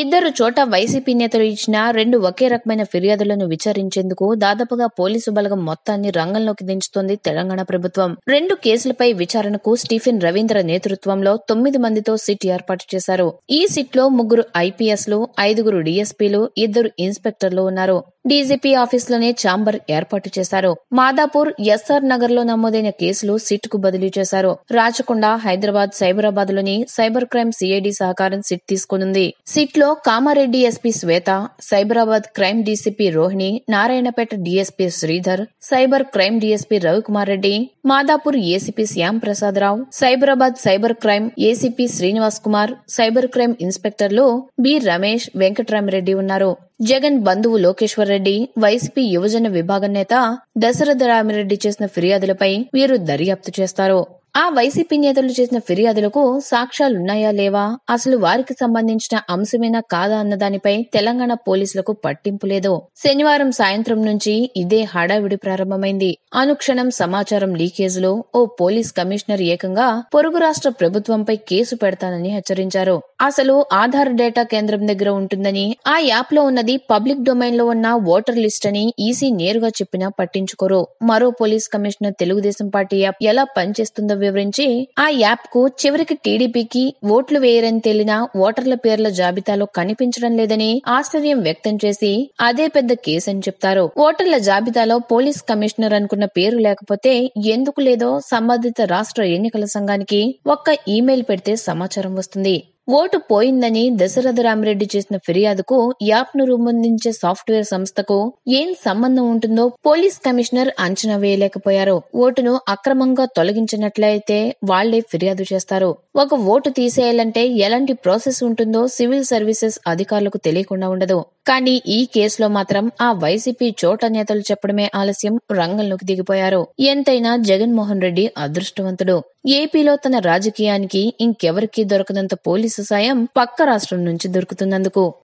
ఇద్దరు చోట వైసీపీ నేతలు ఇచ్చిన రెండు ఒకే రకమైన ఫిర్యాదులను విచారించేందుకు దాదాపుగా పోలీసు బలగం మొత్తాన్ని రంగంలోకి దించుతోంది తెలంగాణ ప్రభుత్వం. రెండు కేసులపై విచారణకు స్టీఫెన్ రవీంద్ర నేతృత్వంలో తొమ్మిది మందితో సిట్ ఏర్పాటు చేశారు. ఈ సిట్లో ముగ్గురు ఐపీఎస్లు ఐదుగురు డీఎస్పీలు ఇద్దరు ఇన్స్పెక్టర్లు ఉన్నారు. డీజీపీ ఆఫీసులోనే ఛాంబర్ ఏర్పాటు చేశారు. మాదాపూర్ ఎస్ఆర్ నగర్లో నమోదైన కేసులు సిట్కు బదిలీ చేశారు. రాచకొండ హైదరాబాద్ సైబరాబాద్లోని సైబర్ క్రైమ్ సిఐడి సహకారం సిట్ తీసుకునుంది. సిట్లో Kamareddy SP Shweta Cyberabad crime DCP Rohini Narayanpet DSP Sridhar cyber crime DSP Ravikumar Reddy Madhapur ACP Shyam Prasad Rao Cyberabad cyber crime ACP Srinivas Kumar cyber crime ఇన్స్పెక్టర్లు B Ramesh Venkatramareddy ఉన్నారు. జగన్ బంధువు Lokeshwar Reddy YCP యువజన విభాగం నేత దశరథ రామిరెడ్డి చేసిన ఫిర్యాదులపై వీరు దర్యాప్తు చేస్తారు. ఆ వైసీపీ నేతలు చేసిన ఫిర్యాదులకు సాక్ష్యాలున్నాయా లేవా? అసలు వారికి సంబంధించిన అంశమేనా కాదా అన్న దానిపై తెలంగాణ పోలీసులకు పట్టింపు లేదు. శనివారం సాయంత్రం నుంచి ఇదే హడావిడి ప్రారంభమైంది. అనుక్షణం సమాచారం లీకేజ్లో ఓ పోలీస్ కమిషనర్ ఏకంగా పొరుగు రాష్ట్ర ప్రభుత్వంపై కేసు పెడతానని హెచ్చరించారు. అసలు ఆధార్ డేటా కేంద్రం దగ్గర ఉంటుందని ఆ యాప్లో ఉన్నది పబ్లిక్ డొమైన్లో ఉన్న ఓటర్ లిస్ట్ అని ఈసీ నేరుగా చెప్పినా పట్టించుకోరు. మరో police commissioner Telugu Desam party app ఎలా పనిచేస్తుందో వివరించి ఆ యాప్కు చివరికి టీడీపీకి ఓట్లు వేయరని తేలిన ఓటర్ల పేర్ల జాబితాలో కనిపించడం లేదని ఆశ్చర్యం వ్యక్తం చేసి అదే పెద్ద కేసు అని చెప్తారు. ఓటర్ల జాబితాలో పోలీస్ కమిషనర్ అనుకున్న పేరు లేకపోతే ఎందుకు లేదో సంబంధిత రాష్ట్ర ఎన్నికల సంఘానికి ఒక్క ఇమెయిల్ పెడితే సమాచారం వస్తుంది. ఓటు పోయిందని దశరథ రామిరెడ్డి చేసిన ఫిర్యాదుకు యాప్ను రూపొందించే సాఫ్ట్వేర్ సంస్థకు ఏం సంబంధం ఉంటుందో పోలీస్ కమిషనర్ అంచనా వేయలేకపోయారు. ఓటును అక్రమంగా తొలగించినట్లయితే వాళ్ళే ఫిర్యాదు చేస్తారు. ఒక ఓటు తీసేయాలంటే ఎలాంటి ప్రాసెస్ ఉంటుందో సివిల్ సర్వీసెస్ అధికారులకు తెలియకుండా ఉండదు. కానీ ఈ కేసులో మాత్రం ఆ వైసీపీ చోట నేతలు చెప్పడమే ఆలస్యం రంగంలోకి దిగిపోయారు. ఎంతైనా జగన్మోహన్ రెడ్డి అదృష్టవంతుడు. ఏపీలో తన రాజకీయానికి ఇంకెవరికీ దొరకనంత పోలీసు సాయం పక్క రాష్ట్రం నుంచి దొరుకుతున్నందుకు.